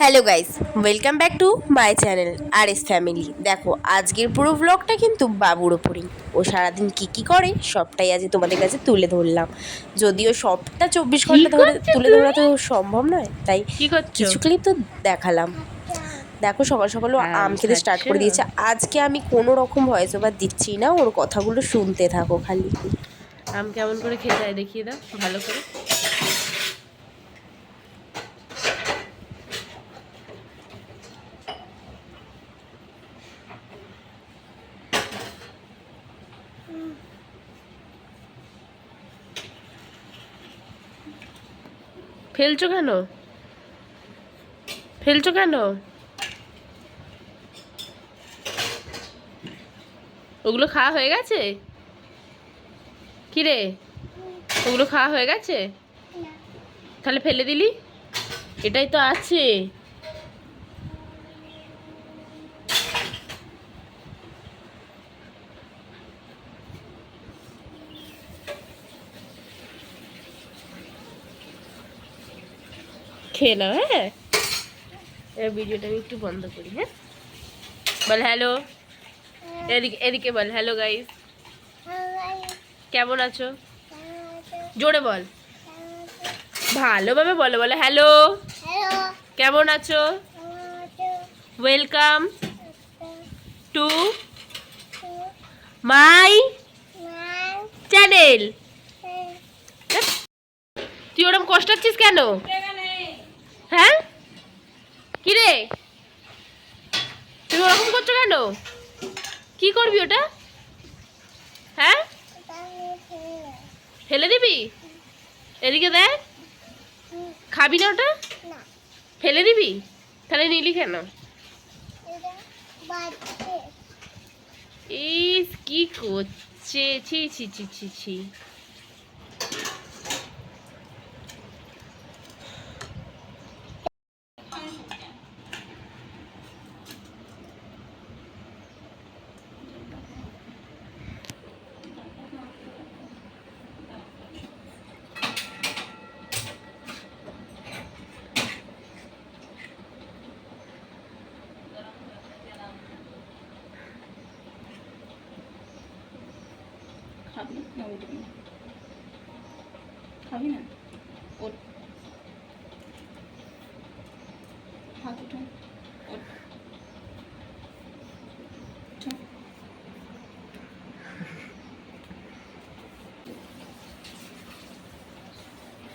Hello guys welcome back to my channel R S family. দেখো আজকের পুরো ব্লগটা কিন্তু বাবুর ওপরেই। ও সারাদিন কি কি করে সবটাই আজ তোমাদের কাছে তুলে ধরলাম। যদিও সবটা চব্বিশ ঘণ্টা ধরে তুলে ধরা তো সম্ভব নয় তাই কিছু ক্লিপ তো দেখালাম। দেখো সকাল সকাল ও আম খেতে স্টার্ট করে? দিয়েছে। আজকে আমি কোনো রকম ভয়েস ওভার দিচ্ছি না ওর কথাগুলো শুনতে থাকো খালি। আম কেমন করে খেতে হয় দেখিয়ে দাও ভালো করে। ফেলছো কেন? ফেলছো কেন? ওগুলো খাওয়া হয়ে গেছে? কিরে? ওগুলো খাওয়া হয়ে গেছে? তাহলে ফেলে দিলি? এটাই তো আছে। খেয়ে নাও হ্যাঁ? ভিডিওটা আমি একটু বন্ধ করি হ্যাঁ? বল হ্যালো? এদিকে এদিকে বল হ্যালো গাইস কেমন আছো? জোরে বল। ভালোভাবে বলো বলো হ্যালো কেমন আছো? ওয়েলকাম টু মাই চ্যানেল তুই ওরম কষ্টাচ্ছিস কেন? হ্যাঁ? কি রে তুই ওরকম করছ কেন? কি করবি ওটা? হ্যাঁ? ফেলে দিবি? এদিকে দেখ। খাবি না ওটা? ফেলে দিবি? তাহলে নিলি কেন? ইস, কি করছে? ছি ছি ছি ছি ছি। খাবি? না না। খাবি না?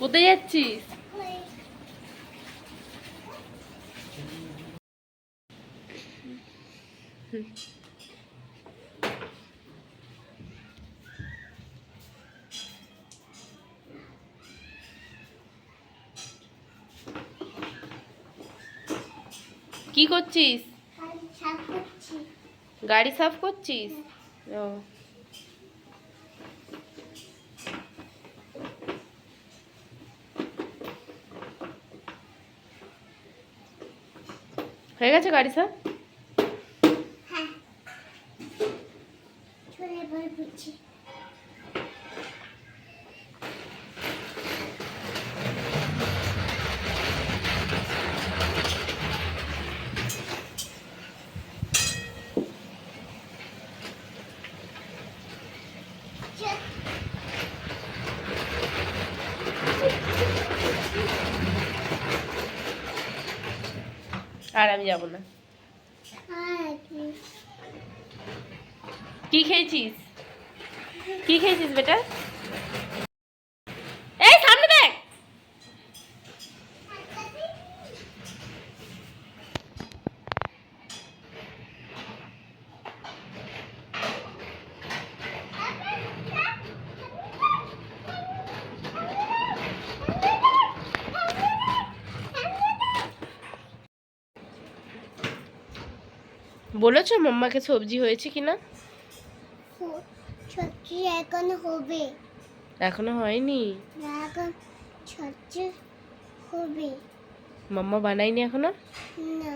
কোথায় যাচ্ছিস? কি করছিস? গাড়ি সাফ করছিস? ও। হয়ে গেছে গাড়ি সাফ? আর আমি যাব না। কি খেয়েছিস? কি খেয়েছিস বেটা এই সামনে দেখ বলেছ মাম্মাকে সবজি হয়েছে কিনা? সত্যি এখন হবে। এখনও হয়নি? এখন সত্যি হবে। মাম্মা বানায়নি এখনও? না।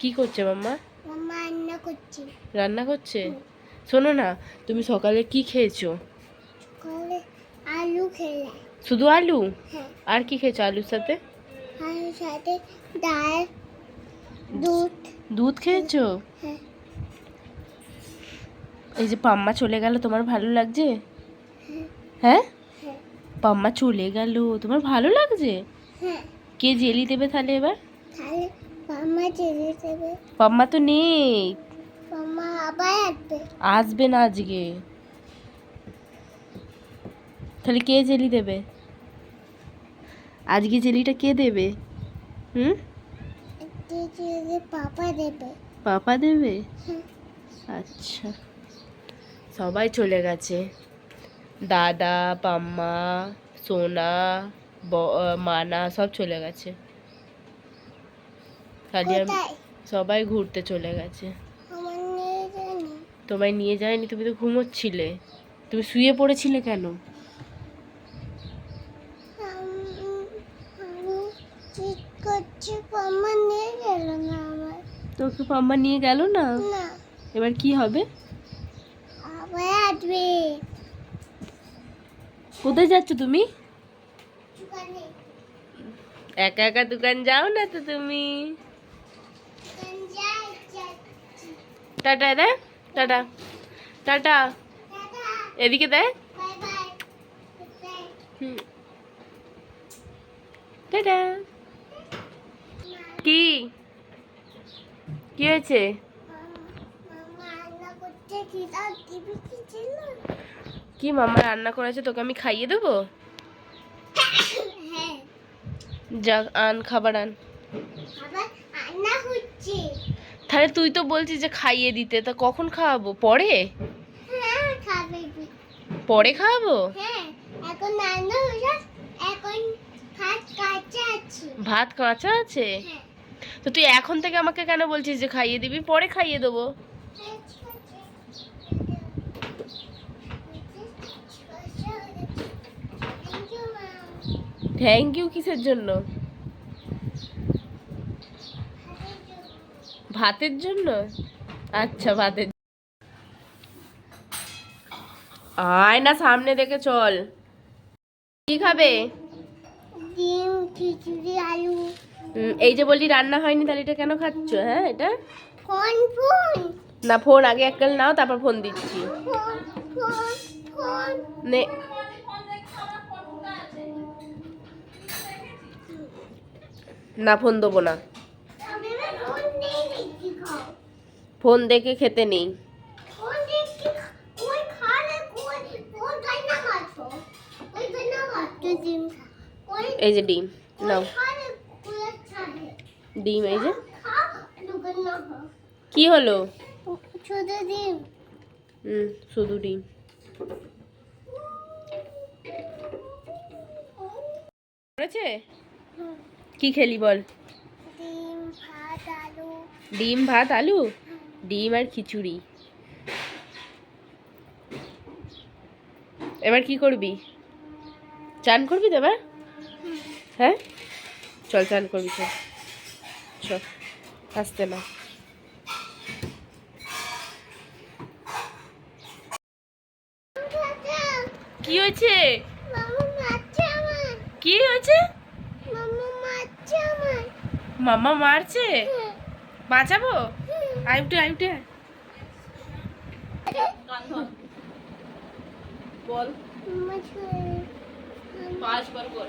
কি করছে মাম্মা? মামা রান্না করছে। রান্না করছে? শোনো না তুমি সকালে কি খেয়েছো? করে আলু খেলে। শুধু আলু? হ্যাঁ। আর কি খেয়েছো আলুর সাথে? আলুর সাথে ডাল দুধ দুধ খেয়েছো? হ্যাঁ। এই যে পাম্মা চলে গেল তোমার ভালো লাগছে? হ্যাঁ। হ্যাঁ? পাম্মা চলে গেল তোমার ভালো লাগছে? হ্যাঁ। কে জেলি দেবে তাহলে এবার? পাম্মা তো নেই। আসবে না আজকে। তাহলে কে জেলি দেবে? আজকে জেলিটা কে দেবে? হুম? পাপা দেবে। পাপা দেবে? হ্যাঁ। আচ্ছা। সবাই চলে গেছে। দাদা পাম্মা সোনা ব- মানা সব চলে গেছে। খালি আমি সবাই ঘুরতে চলে গেছে। তোমায় নিয়ে যায়নি? তুমি তো ঘুমোচ্ছিলে। তুমি শুয়ে পড়েছিলে কেন আমি ঠিক করছি নিয়ে গেল না আমার তোকে পাম্মা নিয়ে গেল না? না। এবার কি হবে? আবার আসবে। কোথায় যাচ্ছ তুমি? একা একা দোকান যাও না তো তুমি। টাটা দে টাটা। টাটা। এদিকে দে। টাটা। কি? কি হয়েছে? কি মামা রান্না করেছে? তোকে আমি খাইয়ে দেবো? যা আন খাবার আন। তাহলে তুই তো বলছিস যে খাইয়ে দিতে, তা কখন খাওয়াবো? পরে? পরে খাওয়াবো? ভাত কাঁচা আছে? তো তুই এখন থেকে আমাকে কেন বলছিস যে খাইয়ে দিবি? পরে খাইয়ে দেবো। থ্যাংক ইউ কিসের জন্য? ভাতের জন্য? আচ্ছা ভাতের আয় না, সামনে দেখে চল। কি খাবে? ডিম, খিচুড়ি, আলু। এই যে বললি রান্না হয়নি তাহলে এটা কেন খাচ্ছ? হ্যাঁ এটা? Phone phone. না ফোন আগে এক কাল নাও তারপর ফোন দিচ্ছি। Phone phone phone. নে। না ফোন দেবো না। ফোন দেখি খেতে নেই। এই যে ডিম নাও। ডিম এই যে। কি হলো? ছোট ডিম। হুম শুধু ডিম। করেছে? কি খেলি বল? ডিম ভাত আলু। ডিম ভাত আলু? ডিম আর খিচুড়ি। এবার কি করবি? চান করবি তো এবার? হ্যাঁ? চল চান করবি চল। চল আসতে না। কি হয়েছে? কি হয়েছে? মামা মারছে? বাঁচাবো? কান ধর বল। পাঁচ বার। বল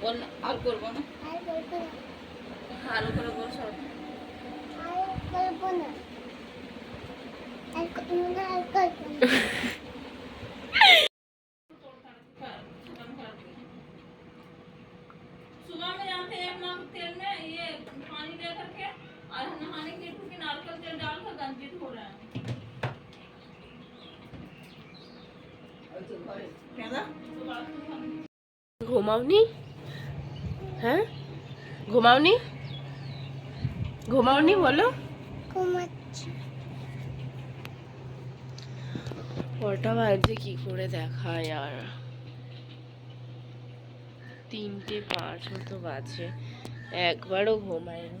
বল না, আর করব না? আর করব না। আরও করে বল সব। আর করব না। আর করব না আর করব না। ঘুমাওনি? হ্যাঁ? ঘুমাওনি? ঘুমাওনি বলো। ঘুমাচ্ছি। কটা বাজে কি করে দেখায় আর? তিনটে পাঁচ মতো বাজে। একবারও ঘুমায় না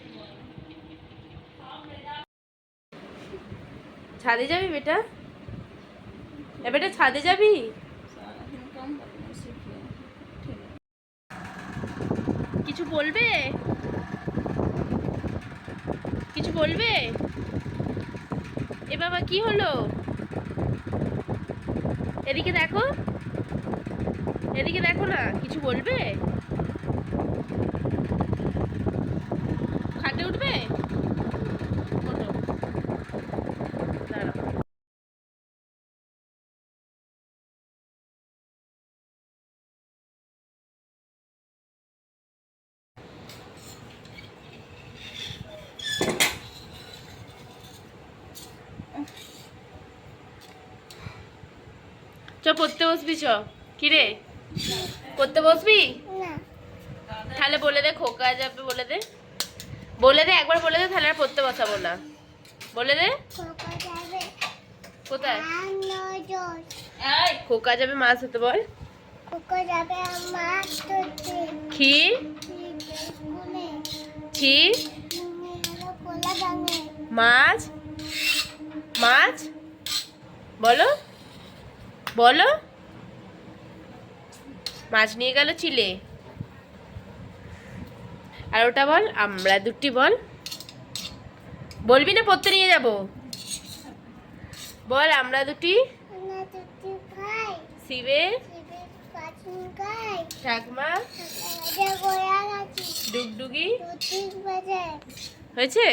ছাদে যাবি বেটা? বেটা ছাদে যাবি? কিছু বলবে? কিছু বলবে? এ বাবা, কি হলো? এদিকে দেখো। এদিকে দেখো না, কিছু বলবে? পড়তে বসবি চ। কিরে পড়তে বসবি? না। তাহলে বলে দে খোকা যাবে বলে দে। বলে দে একবার বলে দে তাহলে আর পড়তে বসাবো না। বলে দে। কোথায়? খোকা যাবে মাছ হতে বল। কোলা গাঙে মাছ? মাছ? বলো। বলো। মাছ নিয়ে গেল চিলে। আর ওটা বল আমরা দুটি বল। বলবি না পড়তে নিয়ে যাব? বল আমরা দুটি। শিবে ঠাকমা। ডুগডুগি। হয়েছে?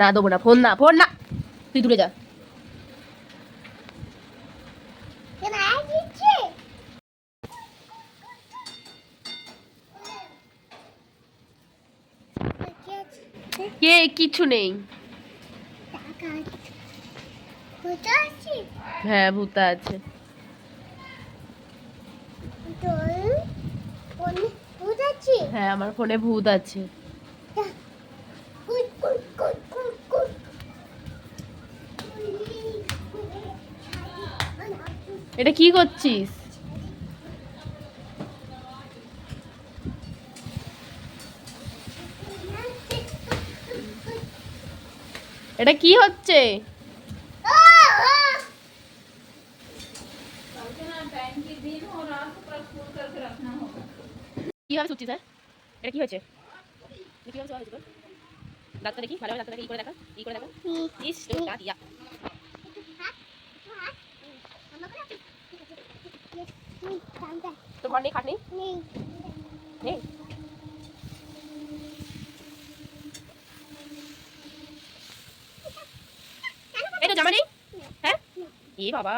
না দেবো না ফোন না ফোন না। তুই দূরে যা। কে কিছু নেই। হ্যাঁ ভূতা আছি। হ্যাঁ আমার ফোনে ভূত আছে। এটা কি করছিস? এটা কি হচ্ছে? কীভাবে স্যার এটা হয়েছে? দেখি ভালো ডাক্তার দেখি ই করে দেখা ই করে দেখা। ইস দিয়া। ঘর নেই খাট নেই নেই এই জামা নেই হ্যাঁ এ বাবা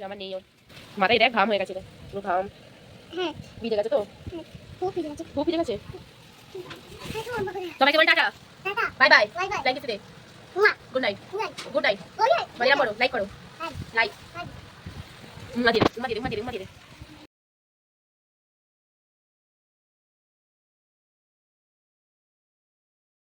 জামা নেই ওর মাথায় দেখ ঘাম হয়ে গেছে পুরো ঘাম ভিজে গেছে তো খুব ভিজে গেছে সবাইকে বল tata bye bye like good night good night ওরে মারিয়া লাইক করো হ্যাঁ লাইক হ্যাঁ উম্মা দিয়ে